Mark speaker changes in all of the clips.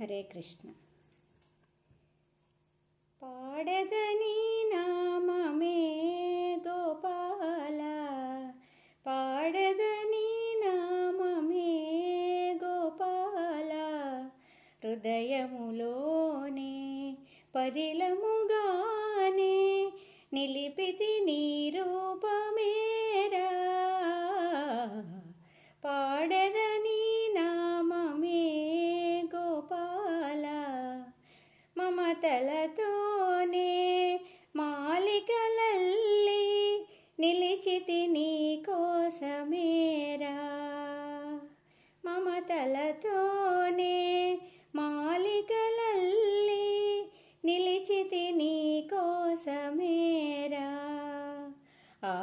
Speaker 1: హరే కృష్ణ. పాడదని నామమే గోపాల. పాడదని నామమే గోపాల. హృదయములోనే పదిలముగానే నిలిపితి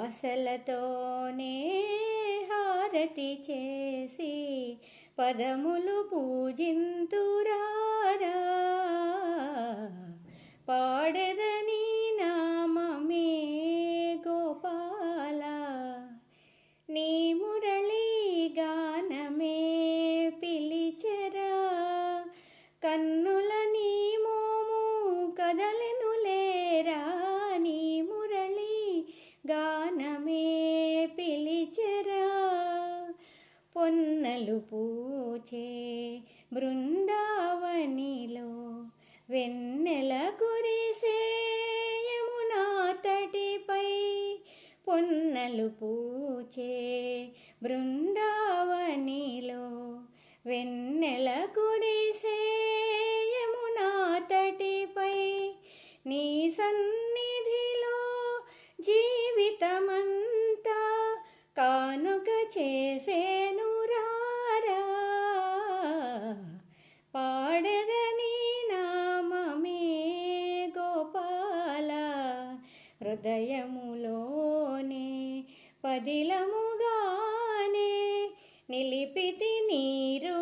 Speaker 1: ఆశలతోనే హారతి చేసి పదములు పూజింతు పొన్నలు పూచే బృందావనిలో వెన్నెల కురిసే యమునా తటిపై పొన్నలు పూచే బృందా హృదయములోనే పదిలముగానే నిలిపితి నీరు.